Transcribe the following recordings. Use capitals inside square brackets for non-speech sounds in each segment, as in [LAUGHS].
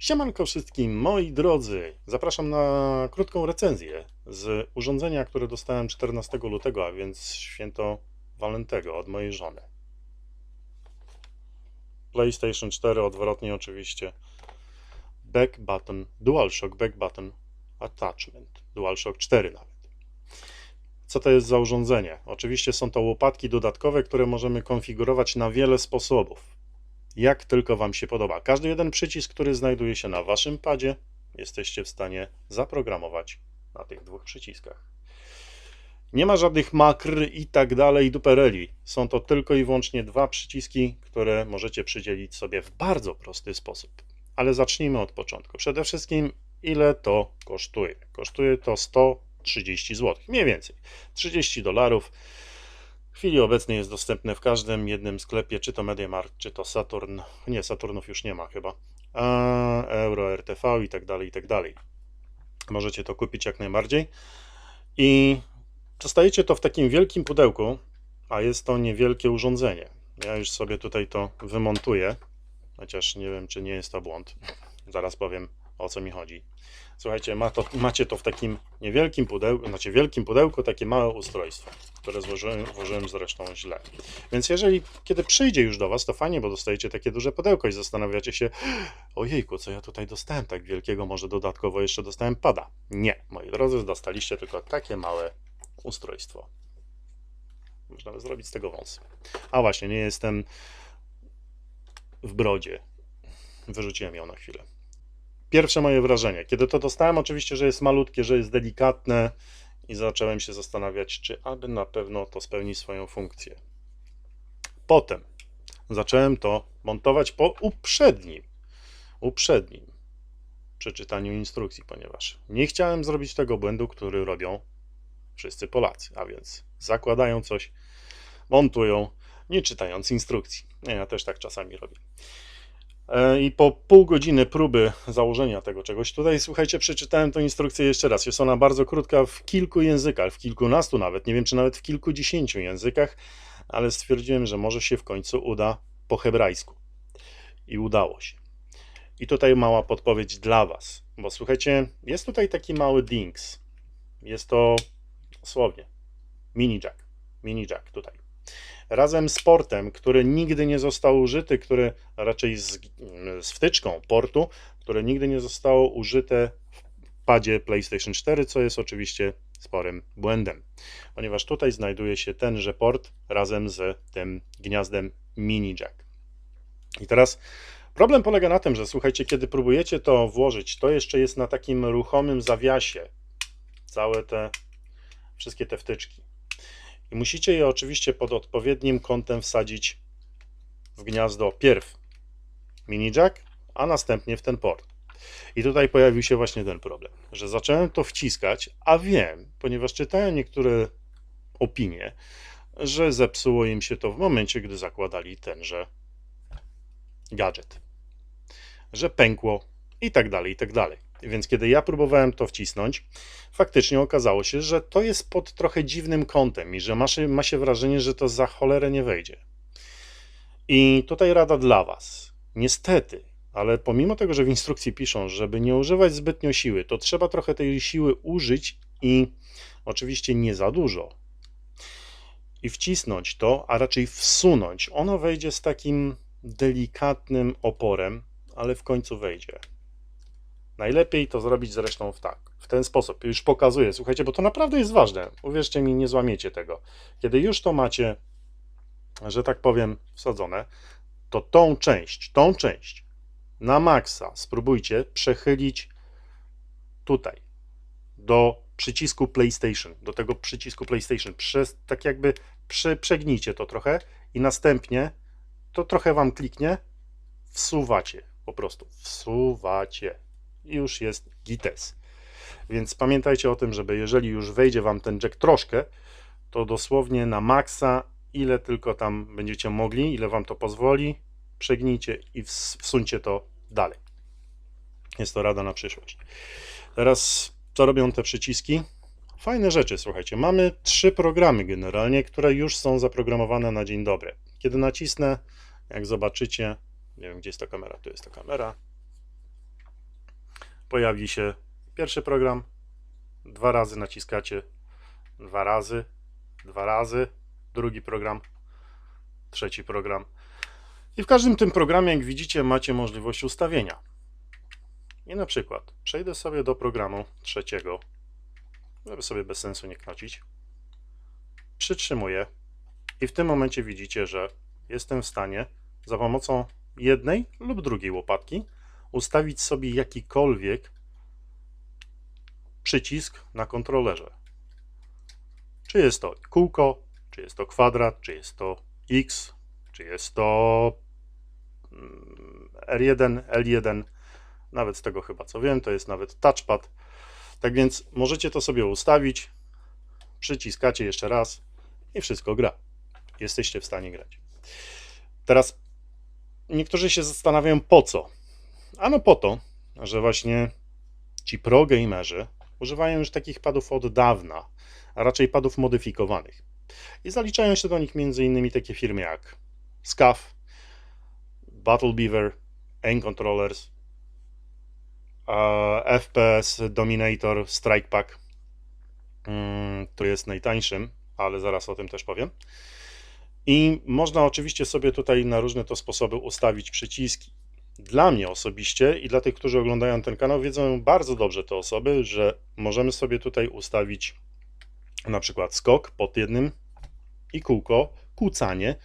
Siemanko wszystkim, moi drodzy. Zapraszam na krótką recenzję z urządzenia, które dostałem 14 lutego, a więc święto Walentego od mojej żony. PlayStation 4, odwrotnie oczywiście. Back button, DualShock Back button Attachment, DualShock 4 nawet. Co to jest za urządzenie? Oczywiście są to łopatki dodatkowe, które możemy konfigurować na wiele sposobów jak tylko Wam się podoba. Każdy jeden przycisk, który znajduje się na Waszym padzie, jesteście w stanie zaprogramować na tych dwóch przyciskach. Nie ma żadnych makr i tak dalej, dupereli. Są to tylko i wyłącznie dwa przyciski, które możecie przydzielić sobie w bardzo prosty sposób. Ale zacznijmy od początku. Przede wszystkim, ile to kosztuje? Kosztuje to 130 zł, mniej więcej 30 dolarów. W chwili obecnej jest dostępne w każdym jednym sklepie, czy to MediaMarkt, czy to Saturn. Nie, Saturnów już nie ma chyba. A, Euro, RTV i tak dalej, i tak dalej. Możecie to kupić jak najbardziej. I dostajecie to w takim wielkim pudełku, a jest to niewielkie urządzenie. Ja już sobie tutaj to wymontuję, chociaż nie wiem, czy nie jest to błąd. [LAUGHS] Zaraz powiem, o co mi chodzi. Słuchajcie, ma to, macie to w takim niewielkim pudełku, znaczy wielkim pudełku, takie małe ustrojstwo, które złożyłem, włożyłem zresztą źle. Więc jeżeli, kiedy przyjdzie już do Was, to fajnie, bo dostajecie takie duże pudełko i zastanawiacie się, ojejku, co ja tutaj dostałem tak wielkiego, może dodatkowo jeszcze dostałem pada. Nie, moi drodzy, dostaliście tylko takie małe ustrojstwo. Można by zrobić z tego wąs. A właśnie, nie jestem w brodzie. Wyrzuciłem ją na chwilę pierwsze moje wrażenie. Kiedy to dostałem, oczywiście, że jest malutkie, że jest delikatne i zacząłem się zastanawiać, czy aby na pewno to spełni swoją funkcję. Potem zacząłem to montować po uprzednim, uprzednim przeczytaniu instrukcji, ponieważ nie chciałem zrobić tego błędu, który robią wszyscy Polacy, a więc zakładają coś, montują, nie czytając instrukcji. Ja też tak czasami robię. E, I po pół godziny próby założenia tego czegoś, tutaj słuchajcie, przeczytałem tę instrukcję jeszcze raz. Jest ona bardzo krótka w kilku językach, w kilkunastu nawet, nie wiem czy nawet w kilkudziesięciu językach, ale stwierdziłem, że może się w końcu uda po hebrajsku. I udało się. I tutaj mała podpowiedź dla Was, bo słuchajcie, jest tutaj taki mały dings. Jest to dosłownie mini jack. Mini jack tutaj razem z portem, który nigdy nie został użyty, który raczej z, z wtyczką portu, które nigdy nie zostało użyte w padzie PlayStation 4, co jest oczywiście sporym błędem, ponieważ tutaj znajduje się tenże port razem z tym gniazdem mini jack. I teraz problem polega na tym, że słuchajcie, kiedy próbujecie to włożyć, to jeszcze jest na takim ruchomym zawiasie całe te wszystkie te wtyczki. I musicie je oczywiście pod odpowiednim kątem wsadzić w gniazdo pierw mini jack, a następnie w ten port. I tutaj pojawił się właśnie ten problem, że zacząłem to wciskać, a wiem, ponieważ czytałem niektóre opinie, że zepsuło im się to w momencie, gdy zakładali tenże gadżet. Że pękło i tak dalej, i tak dalej. Więc kiedy ja próbowałem to wcisnąć, faktycznie okazało się, że to jest pod trochę dziwnym kątem i że ma się, ma się wrażenie, że to za cholerę nie wejdzie. I tutaj rada dla Was. Niestety, ale pomimo tego, że w instrukcji piszą, żeby nie używać zbytnio siły, to trzeba trochę tej siły użyć i oczywiście nie za dużo. I wcisnąć to, a raczej wsunąć. Ono wejdzie z takim delikatnym oporem, ale w końcu wejdzie. Najlepiej to zrobić zresztą w tak, w ten sposób. Już pokazuję, słuchajcie, bo to naprawdę jest ważne. Uwierzcie mi, nie złamiecie tego. Kiedy już to macie, że tak powiem, wsadzone, to tą część, tą część na maksa spróbujcie przechylić tutaj do przycisku PlayStation, do tego przycisku PlayStation, przez, tak jakby prze, przegnijcie to trochę i następnie to trochę wam kliknie, wsuwacie, po prostu wsuwacie już jest gites. Więc pamiętajcie o tym, żeby jeżeli już wejdzie Wam ten jack troszkę, to dosłownie na maksa, ile tylko tam będziecie mogli, ile Wam to pozwoli, przegnijcie i wsuńcie to dalej. Jest to rada na przyszłość. Teraz, co robią te przyciski? Fajne rzeczy, słuchajcie. Mamy trzy programy generalnie, które już są zaprogramowane na dzień dobry. Kiedy nacisnę, jak zobaczycie, nie wiem, gdzie jest ta kamera, tu jest ta kamera, pojawi się pierwszy program, dwa razy naciskacie, dwa razy, dwa razy, drugi program, trzeci program. I w każdym tym programie, jak widzicie, macie możliwość ustawienia. I na przykład przejdę sobie do programu trzeciego, żeby sobie bez sensu nie kręcić. Przytrzymuję i w tym momencie widzicie, że jestem w stanie za pomocą jednej lub drugiej łopatki ustawić sobie jakikolwiek przycisk na kontrolerze. Czy jest to kółko, czy jest to kwadrat, czy jest to X, czy jest to mm, R1, L1, nawet z tego chyba co wiem, to jest nawet touchpad. Tak więc możecie to sobie ustawić, przyciskacie jeszcze raz i wszystko gra. Jesteście w stanie grać. Teraz niektórzy się zastanawiają po co. Ano po to, że właśnie ci pro gamerzy używają już takich padów od dawna, a raczej padów modyfikowanych. I zaliczają się do nich m.in. takie firmy jak SCAF, Battle Beaver, Aim Controllers, FPS Dominator Strike Pack, mm, który jest najtańszym, ale zaraz o tym też powiem. I można oczywiście sobie tutaj na różne to sposoby ustawić przyciski. Dla mnie osobiście i dla tych, którzy oglądają ten kanał, wiedzą bardzo dobrze te osoby, że możemy sobie tutaj ustawić na przykład skok pod jednym i kółko, kłócanie,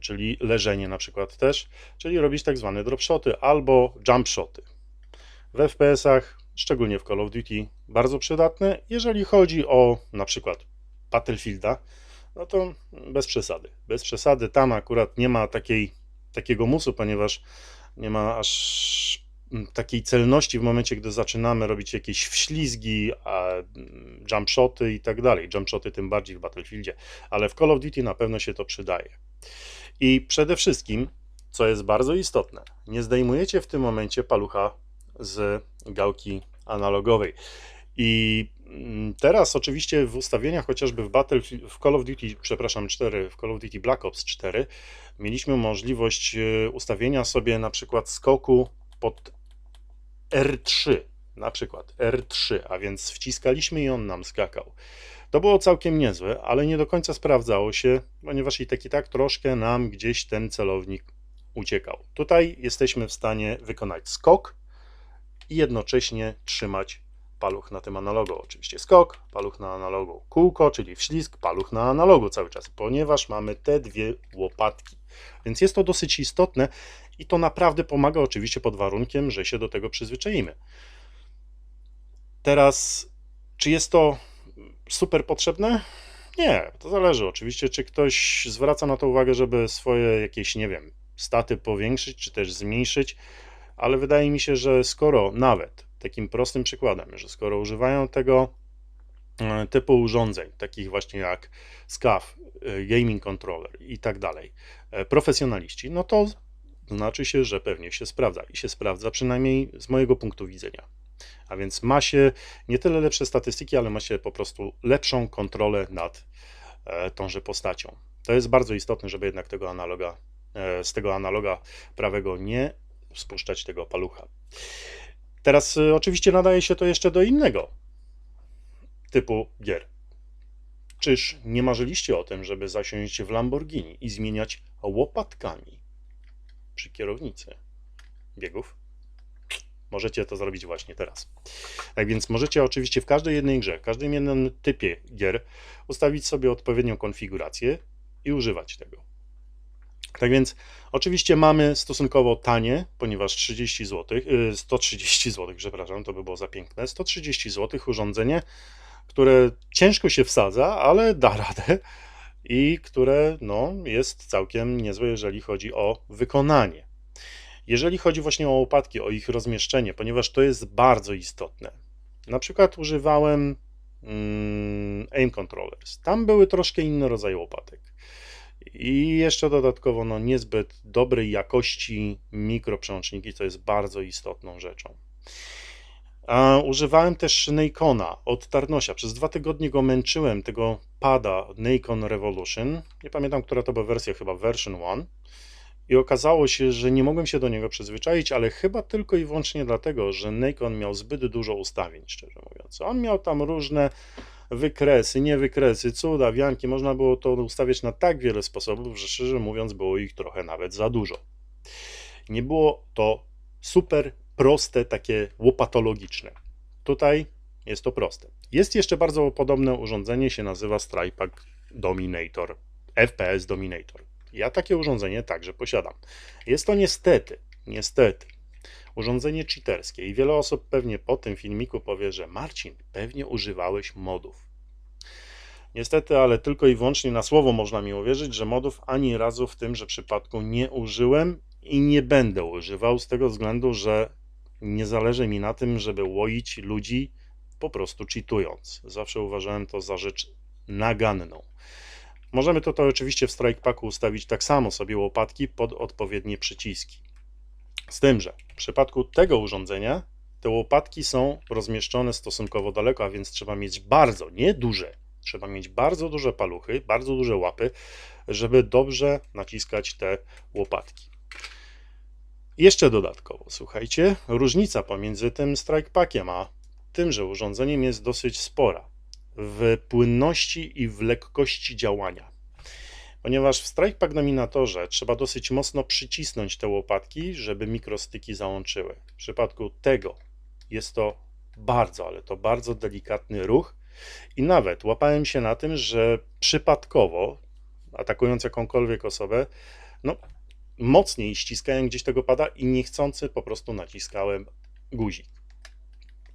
czyli leżenie na przykład też, czyli robić tak zwane dropshoty albo jumpshoty. W FPS-ach, szczególnie w Call of Duty, bardzo przydatne. Jeżeli chodzi o na przykład Battlefielda, no to bez przesady. Bez przesady, tam akurat nie ma takiej, takiego musu, ponieważ nie ma aż takiej celności w momencie, gdy zaczynamy robić jakieś wślizgi, a jumpshoty i tak dalej. Jumpshoty tym bardziej w Battlefieldzie, ale w Call of Duty na pewno się to przydaje. I przede wszystkim, co jest bardzo istotne, nie zdejmujecie w tym momencie palucha z gałki analogowej. I teraz oczywiście w ustawieniach chociażby w Battlefield, w Call of Duty, przepraszam, 4, w Call of Duty Black Ops 4 mieliśmy możliwość e, ustawienia sobie na przykład skoku pod R3, na przykład R3, a więc wciskaliśmy i on nam skakał. To było całkiem niezłe, ale nie do końca sprawdzało się, ponieważ i tak i tak troszkę nam gdzieś ten celownik uciekał. Tutaj jesteśmy w stanie wykonać skok i jednocześnie trzymać paluch na tym analogu. Oczywiście skok, paluch na analogu, kółko, czyli wślizg, paluch na analogu cały czas, ponieważ mamy te dwie łopatki. Więc jest to dosyć istotne i to naprawdę pomaga oczywiście pod warunkiem, że się do tego przyzwyczaimy. Teraz, czy jest to super potrzebne? Nie, to zależy oczywiście, czy ktoś zwraca na to uwagę, żeby swoje jakieś, nie wiem, staty powiększyć, czy też zmniejszyć, ale wydaje mi się, że skoro nawet takim prostym przykładem, że skoro używają tego e, typu urządzeń, takich właśnie jak SCAF, e, gaming controller i tak dalej, e, profesjonaliści, no to znaczy się, że pewnie się sprawdza i się sprawdza przynajmniej z mojego punktu widzenia. A więc ma się nie tyle lepsze statystyki, ale ma się po prostu lepszą kontrolę nad tąże postacią. To jest bardzo istotne, żeby jednak tego analoga, z tego analoga prawego nie spuszczać tego palucha. Teraz y, oczywiście nadaje się to jeszcze do innego typu gier. Czyż nie marzyliście o tym, żeby zasiąść w Lamborghini i zmieniać łopatkami przy kierownicy biegów? Możecie to zrobić właśnie teraz. Tak więc możecie oczywiście w każdej jednej grze, w każdym jednym typie gier ustawić sobie odpowiednią konfigurację i używać tego. Tak więc oczywiście mamy stosunkowo tanie, ponieważ 30 zł, 130 zł, przepraszam, to by było za piękne, 130 zł urządzenie, które ciężko się wsadza, ale da radę i które no, jest całkiem niezłe, jeżeli chodzi o wykonanie. Jeżeli chodzi właśnie o łopatki, o ich rozmieszczenie, ponieważ to jest bardzo istotne. Na przykład używałem mm, aim controllers. Tam były troszkę inne rodzaje łopatek. I jeszcze dodatkowo no, niezbyt dobrej jakości mikroprzełączniki, co jest bardzo istotną rzeczą. A używałem też Nikona od Tarnosia. Przez dwa tygodnie go męczyłem, tego pada Nikon Revolution. Nie pamiętam, która to była wersja, chyba version 1. i okazało się, że nie mogłem się do niego przyzwyczaić, ale chyba tylko i wyłącznie dlatego, że Nikon miał zbyt dużo ustawień, szczerze mówiąc. On miał tam różne wykresy, nie wykresy, cuda, wianki, można było to ustawiać na tak wiele sposobów, że szczerze mówiąc było ich trochę nawet za dużo. Nie było to super proste, takie łopatologiczne. Tutaj jest to proste. Jest jeszcze bardzo podobne urządzenie, się nazywa Strikepack Dominator, FPS Dominator. Ja takie urządzenie także posiadam. Jest to niestety, niestety, urządzenie cheaterskie i wiele osób pewnie po tym filmiku powie, że Marcin, pewnie używałeś modów. Niestety, ale tylko i wyłącznie na słowo można mi uwierzyć, że modów ani razu w tymże przypadku nie użyłem i nie będę używał z tego względu, że nie zależy mi na tym, żeby łoić ludzi po prostu cheatując. Zawsze uważałem to za rzecz naganną. Możemy tutaj oczywiście w Strike Packu ustawić tak samo sobie łopatki pod odpowiednie przyciski. Z tym, że w przypadku tego urządzenia te łopatki są rozmieszczone stosunkowo daleko, a więc trzeba mieć bardzo, nie duże, trzeba mieć bardzo duże paluchy, bardzo duże łapy, żeby dobrze naciskać te łopatki. Jeszcze dodatkowo, słuchajcie, różnica pomiędzy tym Strike Packiem a tymże urządzeniem jest dosyć spora w płynności i w lekkości działania. Ponieważ w Strike Pack Dominatorze trzeba dosyć mocno przycisnąć te łopatki, żeby mikrostyki załączyły. W przypadku tego jest to bardzo, ale to bardzo delikatny ruch i nawet łapałem się na tym, że przypadkowo, atakując jakąkolwiek osobę, no mocniej ściskałem gdzieś tego pada i niechcący po prostu naciskałem guzik.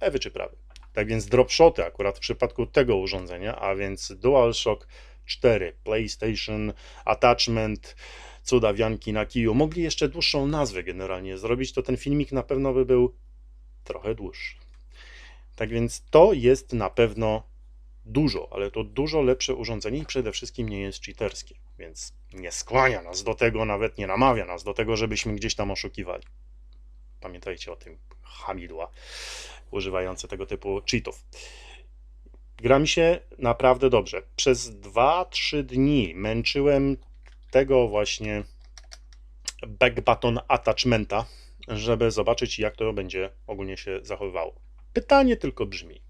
Lewy czy prawy. Tak więc dropshoty akurat w przypadku tego urządzenia, a więc DualShock 4, PlayStation, Attachment, cudawianki na kiju, mogli jeszcze dłuższą nazwę generalnie zrobić, to ten filmik na pewno by był trochę dłuższy. Tak więc to jest na pewno dużo, ale to dużo lepsze urządzenie i przede wszystkim nie jest cheaterskie, więc nie skłania nas do tego, nawet nie namawia nas do tego, żebyśmy gdzieś tam oszukiwali. Pamiętajcie o tym hamidła używające tego typu cheatów. Gra mi się naprawdę dobrze. Przez 2-3 dni męczyłem tego właśnie back button attachmenta, żeby zobaczyć, jak to będzie ogólnie się zachowywało. Pytanie tylko brzmi,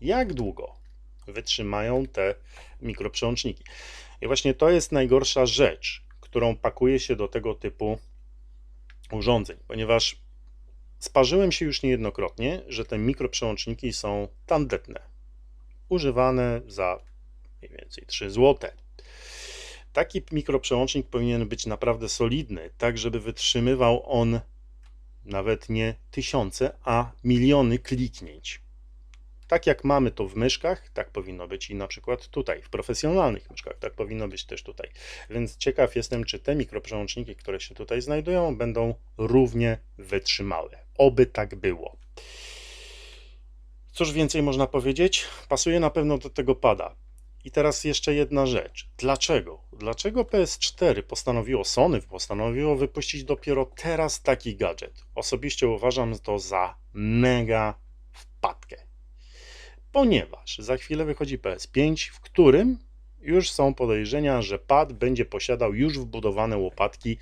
jak długo wytrzymają te mikroprzełączniki? I właśnie to jest najgorsza rzecz, którą pakuje się do tego typu urządzeń, ponieważ Sparzyłem się już niejednokrotnie, że te mikroprzełączniki są tandetne, używane za mniej więcej 3 zł. Taki mikroprzełącznik powinien być naprawdę solidny, tak żeby wytrzymywał on nawet nie tysiące, a miliony kliknięć. Tak jak mamy to w myszkach, tak powinno być i na przykład tutaj, w profesjonalnych myszkach, tak powinno być też tutaj. Więc ciekaw jestem, czy te mikroprzełączniki, które się tutaj znajdują, będą równie wytrzymałe. Oby tak było. Cóż więcej można powiedzieć? Pasuje na pewno do tego pada. I teraz jeszcze jedna rzecz. Dlaczego? Dlaczego PS4 postanowiło, Sony postanowiło wypuścić dopiero teraz taki gadżet? Osobiście uważam to za mega wpadkę. Ponieważ za chwilę wychodzi PS5, w którym już są podejrzenia, że pad będzie posiadał już wbudowane łopatki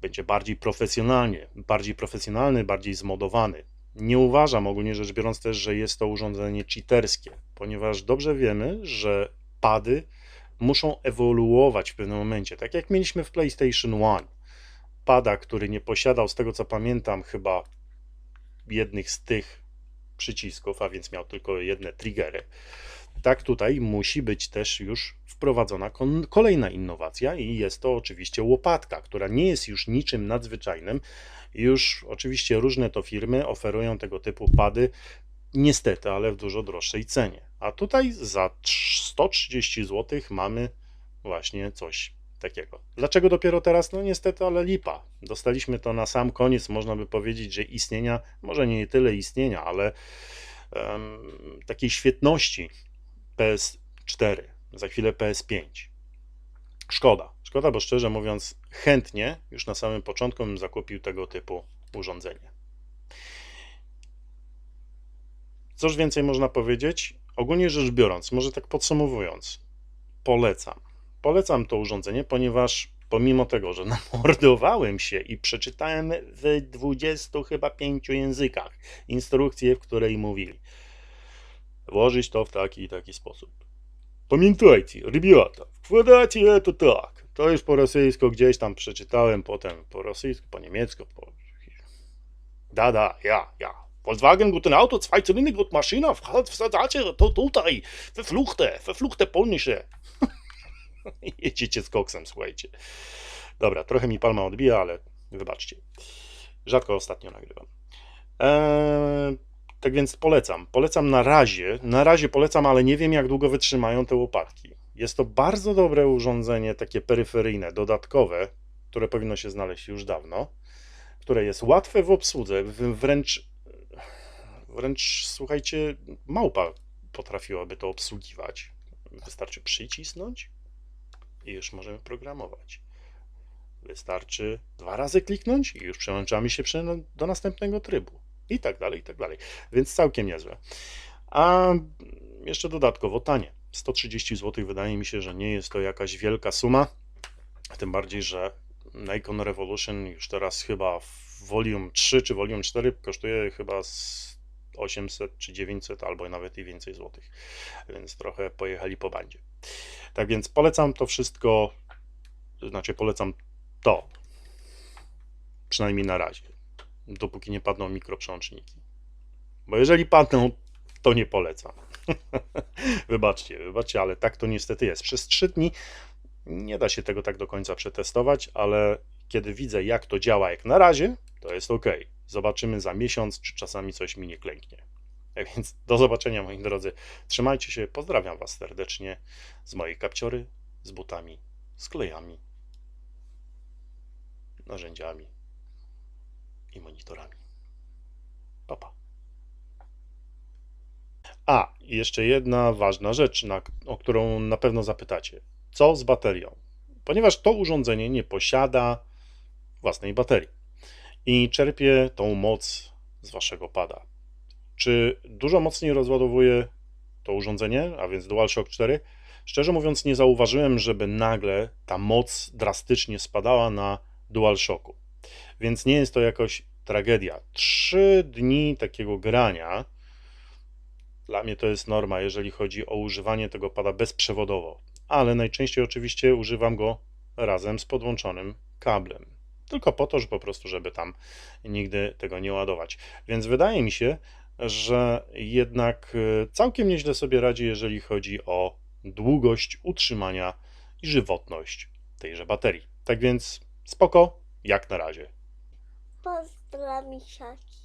będzie bardziej profesjonalnie, bardziej profesjonalny, bardziej zmodowany. Nie uważam ogólnie rzecz biorąc też, że jest to urządzenie cheaterskie, ponieważ dobrze wiemy, że pady muszą ewoluować w pewnym momencie, tak jak mieliśmy w PlayStation 1. Pada, który nie posiadał, z tego co pamiętam, chyba jednych z tych przycisków, a więc miał tylko jedne triggery. Tak tutaj musi być też już wprowadzona kolejna innowacja i jest to oczywiście łopatka, która nie jest już niczym nadzwyczajnym. Już oczywiście różne to firmy oferują tego typu pady, niestety, ale w dużo droższej cenie. A tutaj za 130 zł mamy właśnie coś takiego. Dlaczego dopiero teraz? No niestety, ale lipa. Dostaliśmy to na sam koniec, można by powiedzieć, że istnienia, może nie tyle istnienia, ale um, takiej świetności PS4 za chwilę PS5. Szkoda. Szkoda, bo szczerze mówiąc, chętnie już na samym początku bym zakupił tego typu urządzenie. Cóż więcej można powiedzieć? Ogólnie rzecz biorąc, może tak podsumowując, polecam. Polecam to urządzenie, ponieważ pomimo tego, że [LAUGHS] namordowałem się i przeczytałem w 20 chyba pięciu językach instrukcję, w której mówili włożyć to w taki i taki sposób. Pamiętajcie, ребята, wkładacie to tak. To już po rosyjsku gdzieś tam przeczytałem, potem po rosyjsku, po niemiecku, po... Da, da, ja, ja. Volkswagen, guten Auto, Zweizylinder, gut Maschine, wsadzacie to tutaj, verfluchte, verfluchte polnische. [LAUGHS] Jedziecie z koksem, słuchajcie. Dobra, trochę mi palma odbija, ale wybaczcie. Rzadko ostatnio nagrywam. Eee, tak więc polecam. Polecam na razie. Na razie polecam, ale nie wiem, jak długo wytrzymają te łopatki. Jest to bardzo dobre urządzenie, takie peryferyjne, dodatkowe, które powinno się znaleźć już dawno, które jest łatwe w obsłudze, wręcz, wręcz słuchajcie, małpa potrafiłaby to obsługiwać. Wystarczy przycisnąć i już możemy programować. Wystarczy dwa razy kliknąć i już przełączamy się do następnego trybu. I tak dalej, i tak dalej. Więc całkiem niezłe. A jeszcze dodatkowo tanie. 130 zł wydaje mi się, że nie jest to jakaś wielka suma. Tym bardziej, że Nikon Revolution już teraz chyba w Volume 3 czy Volume 4 kosztuje chyba z 800 czy 900 albo nawet i więcej złotych. Więc trochę pojechali po bandzie. Tak więc polecam to wszystko, znaczy polecam to. Przynajmniej na razie. Dopóki nie padną mikroprzełączniki. Bo jeżeli padną, to nie polecam. [LAUGHS] wybaczcie, wybaczcie, ale tak to niestety jest. Przez trzy dni nie da się tego tak do końca przetestować, ale kiedy widzę, jak to działa jak na razie, to jest ok. Zobaczymy za miesiąc, czy czasami coś mi nie klęknie. Tak więc do zobaczenia, moi drodzy. Trzymajcie się, pozdrawiam Was serdecznie z mojej kapciory, z butami, z klejami, narzędziami i monitorami. Pa, pa. A, jeszcze jedna ważna rzecz, na, o którą na pewno zapytacie. Co z baterią? Ponieważ to urządzenie nie posiada własnej baterii i czerpie tą moc z waszego pada. Czy dużo mocniej rozładowuje to urządzenie, a więc DualShock 4? Szczerze mówiąc, nie zauważyłem, żeby nagle ta moc drastycznie spadała na DualShocku. Więc nie jest to jakoś tragedia. Trzy dni takiego grania dla mnie to jest norma, jeżeli chodzi o używanie tego pada bezprzewodowo, ale najczęściej oczywiście używam go razem z podłączonym kablem. Tylko po to, że po prostu, żeby tam nigdy tego nie ładować. Więc wydaje mi się, że jednak y, całkiem nieźle sobie radzi, jeżeli chodzi o długość utrzymania i żywotność tejże baterii. Tak więc spoko, jak na razie. Pozdrawiam misiaki.